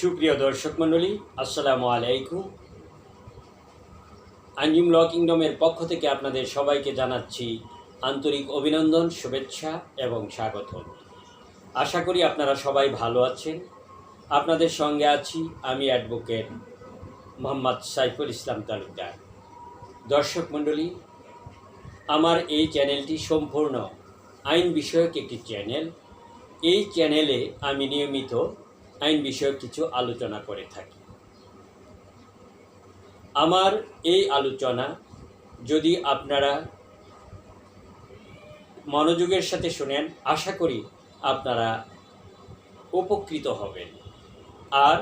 সুপ্রিয় দর্শক মণ্ডলী, আসসালামু আলাইকুম। আঞ্জিম ল কিংডমের পক্ষ থেকে আপনাদের সবাইকে জানাচ্ছি আন্তরিক অভিনন্দন, শুভেচ্ছা এবং স্বাগত আশা করি আপনারা সবাই ভালো আছেন। আপনাদের সঙ্গে আছি আমি অ্যাডভোকেট মোহাম্মদ সাইফুল ইসলাম তালুকদার। দর্শক মণ্ডলী, আমার এই চ্যানেলটি সম্পূর্ণ আইন বিষয়ক একটি চ্যানেল। এই চ্যানেলে আমি নিয়মিত আইন বিষয়ক কিছু আলোচনা করে থাকি। আমার এই আলোচনা যদি আপনারা মনোযোগের সাথে শোনেন, আশা করি আপনারা উপকৃত হবেন। আর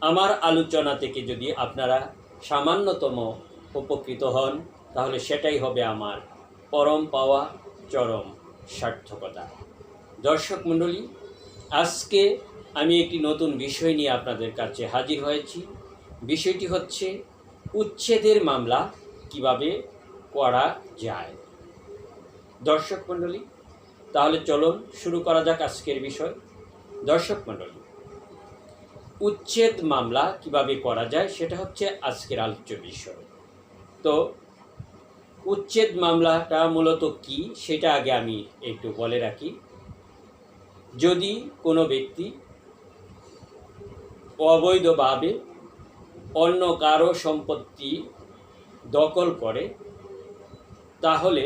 আমার আলোচনা থেকে যদি আপনারা সামান্যতম উপকৃত হন, তাহলে সেটাই হবে আমার পরম পাওয়া চরম সার্থকতা। দর্শক মণ্ডলী, আজকে আমি একটি নতুন বিষয় নিয়ে আপনাদের কাছে হাজির হয়েছি। বিষয়টি হচ্ছে উচ্ছেদের মামলা কীভাবে করা যায়। দর্শক মণ্ডলী, তাহলে চলুন শুরু করা যাক আজকের বিষয়। দর্শক মণ্ডলী, উচ্ছেদ মামলা কীভাবে করা যায় সেটা হচ্ছে আজকের আলোচ্য বিষয়। তো, উচ্ছেদ মামলাটা মূলত কি সেটা আগে আমি একটু বলে রাখি। যদি কোনো ব্যক্তি অবৈধভাবে অন্য কারও সম্পত্তি দখল করে, তাহলে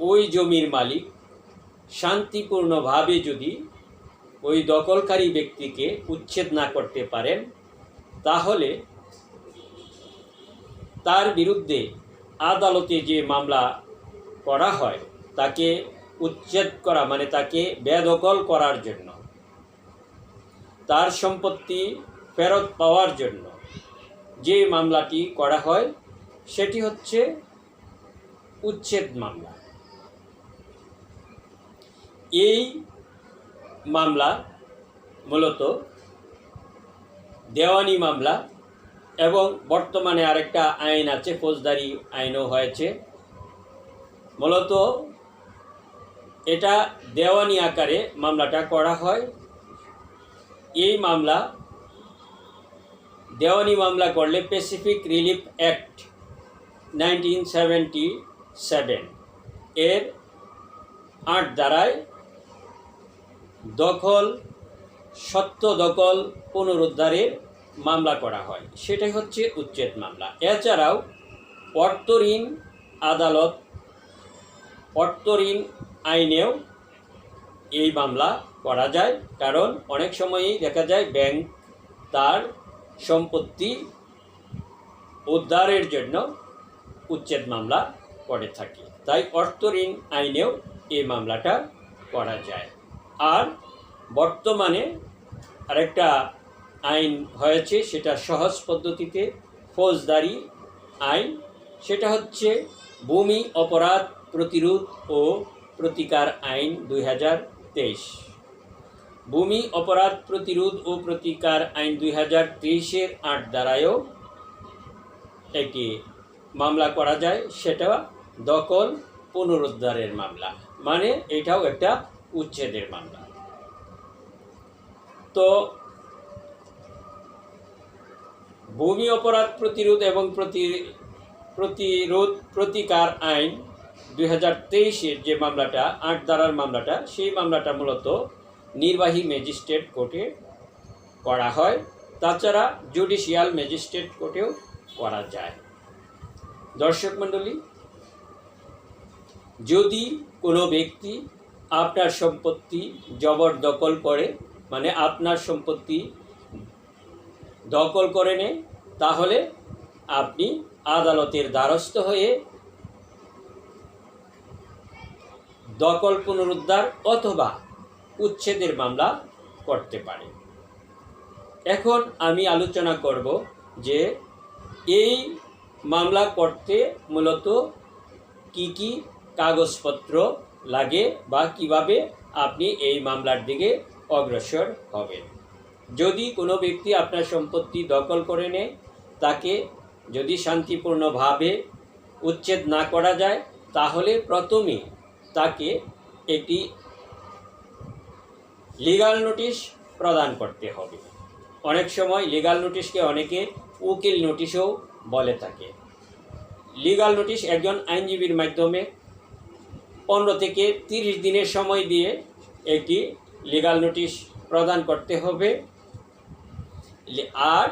ওই জমির মালিক শান্তিপূর্ণভাবে যদি ওই দখলকারী ব্যক্তিকে উচ্ছেদ না করতে পারেন, তাহলে তার বিরুদ্ধে আদালতে যে মামলা করা হয়, তাকে উচ্ছেদ করা মানে তাকে বেদখল করার জন্য। তার সম্পত্তি ফেরত পাওয়ার জন্য যে মামলাটি করা হয়, সেটি হচ্ছে উচ্ছেদ মামলা। এই মামলা মূলত দেওয়ানি মামলা এবং বর্তমানে আরেকটা আইন আছে, ফৌজদারি আইনও হয়েছে। মূলত এটা দেওয়ানি আকারে মামলাটা করা হয়। এই মামলা, দেওয়ানি মামলা করলে specific relief act nineteen seventy seven এর আট দ্বারায় দখল, সত্য দখল পুনরুদ্ধারের মামলা করা হয়। সেটাই হচ্ছে উচ্ছেদ মামলা। এছাড়াও অর্থ ঋণ আদালত অর্থ ঋণ আইনেও এই মামলা করা যায়। কারণ অনেক সময়ই দেখা যায় ব্যাংক তার সম্পত্তি উদ্ধারের জন্য উচ্ছেদ মামলা করে থাকে। তাই অর্থ ঋণ আইনেও এই মামলাটা করা যায়। আর বর্তমানে আরেকটা আইন হয়েছে, সেটা সহজ পদ্ধতিতে ফৌজদারি আইন। সেটা হচ্ছে ভূমি অপরাধ প্রতিরোধ ও প্রতিকার আইন দুই হাজার তেইশ। ভূমি অপরাধ প্রতিরোধ ও প্রতিকার আইন দুই হাজার তেইশের আট দ্বারায়ও একটি মামলা করা যায়, সেটা দখল পুনরুদ্ধারের মামলা। মানে এটাও একটা উচ্ছেদের মামলা। তো ভূমি অপরাধ প্রতিরোধ এবং প্রতি প্রতিরোধ প্রতিকার আইন দুই যে মামলাটা, আট ধারার মামলাটা, সেই মামলাটা মূলত নির্বাহী ম্যাজিস্ট্রেট কোর্টে করা হয়। তাছাড়া জুডিশিয়াল ম্যাজিস্ট্রেট কোর্টেও করা যায়। দর্শক মণ্ডলী, যদি কোনো ব্যক্তি আপনার সম্পত্তি জবরদখল করে মানে আপনার সম্পত্তি দখল করে নেয়, তাহলে আপনি আদালতের দ্বারস্থ হয়ে দখল পুনরুদ্ধার অথবা উচ্ছেদের মামলা করতে পারে। এখন আমি আলোচনা করব যে এই মামলা করতে মূলত কি কি কাগজপত্র লাগে বা কীভাবে আপনি এই মামলার দিকে অগ্রসর হবেন। যদি কোনো ব্যক্তি আপনার সম্পত্তি দখল করে নেয়, তাকে যদি শান্তিপূর্ণভাবে উচ্ছেদ না করা যায়, তাহলে প্রথমে তাকে একটি লিগাল নোটিশ প্রদান করতে হবে। অনেক সময় লিগাল নোটিশকে অনেকে উকিল নোটিশও বলে থাকে। লিগাল নোটিশ একজন আইনজীবীর মাধ্যমে পনেরো থেকে তিরিশ দিনের সময় দিয়ে একটি লিগাল নোটিশ প্রদান করতে হবে। আর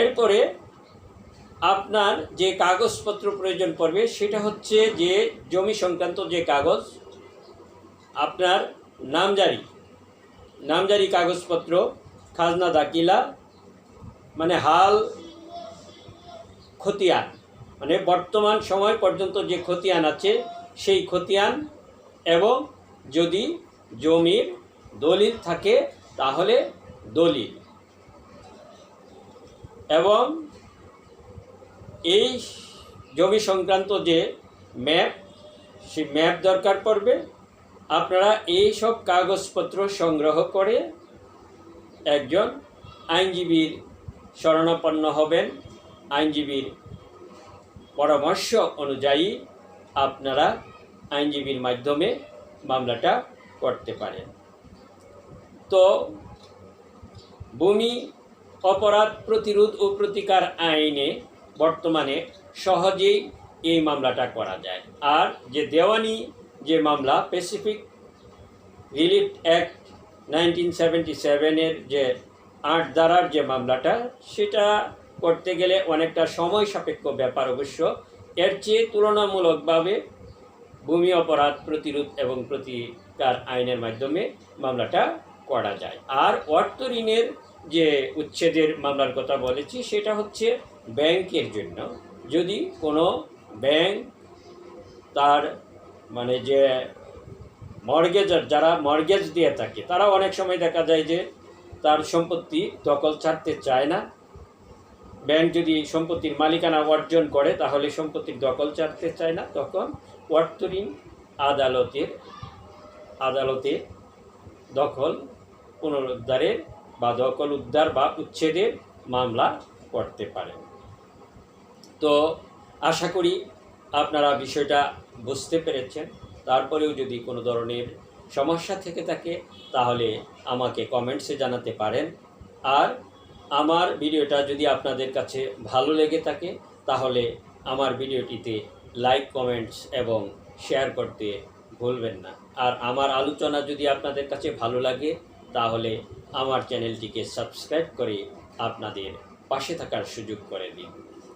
এরপরে আপনার যে কাগজপত্র প্রয়োজন পড়বে, সেটা হচ্ছে যে জমি সংক্রান্ত যে কাগজ, আপনার নামজারি নামজারি কাগজপত্র, খাজনা, দাখিলা মানে হাল, খতিয়ান মানে বর্তমান সময় পর্যন্ত যে খতিয়ান আছে, সেই খতিয়ান এবং যদি জমির দলিল থাকে, তাহলে দলিল এবং এই জমি সংক্রান্ত যে ম্যাপ, সেই ম্যাপ দরকার পড়বে। আপনারা এই সব কাগজপত্র সংগ্রহ করে একজন আইনজীবীর শরণাপন্ন হবেন। আইনজীবীর পরামর্শ অনুযায়ী আপনারা আইনজীবীর মাধ্যমে মামলাটা করতে পারেন। তো ভূমি অপরাধ প্রতিরোধ ও প্রতিকার আইনে বর্তমানে সহজেই এই মামলাটা করা যায়। আর যে দেওয়ানি যে মামলা specific relief act nineteen seventy সেভেনের যে আট ধারার যে মামলাটা, সেটা করতে গেলে অনেকটা সময় সাপেক্ষ ব্যাপার অবশ্য। এর চেয়ে তুলনামূলকভাবে ভূমি অপরাধ প্রতিরোধ এবং প্রতিকার আইনের মাধ্যমে মামলাটা করা যায়। আর অর্থ ঋণের যে উচ্ছেদের মামলার কথা বলেছি, সেটা হচ্ছে ব্যাংকের জন্য। যদি কোনো ব্যাংক তার মানে যে মর্গেজার, যারা মর্গেজ দিয়ে থাকে, তারা অনেক সময় দেখা যায় যে তার সম্পত্তি দখল ছাড়তে চায় না। ব্যাংক যদি সম্পত্তির মালিকানা অর্জন করে, তাহলে সম্পত্তির দখল ছাড়তে চায় না। তখন অর্থ ঋণ আদালতের আদালতে দখল পুনরুদ্ধারের বা দখল উদ্ধার বা উচ্ছেদের মামলা করতে পারেন। তো আশা করি আপনারা বিষয়টা বুঝতে পেরেছেন। তারপরেও যদি কোনো ধরনের সমস্যা থেকে থাকে, তাহলে আমাকে কমেন্টসে জানাতে পারেন। আর আমার ভিডিওটা যদি আপনাদের কাছে ভালো লেগে থাকে, তাহলে আমার ভিডিওটিতে লাইক কমেন্টস এবং শেয়ার করতে ভুলবেন না। আর আমার আলোচনা যদি আপনাদের কাছে ভালো লাগে, তাহলে আমার চ্যানেলটিকে সাবস্ক্রাইব করে আপনাদের পাশে থাকার সুযোগ করে দিন।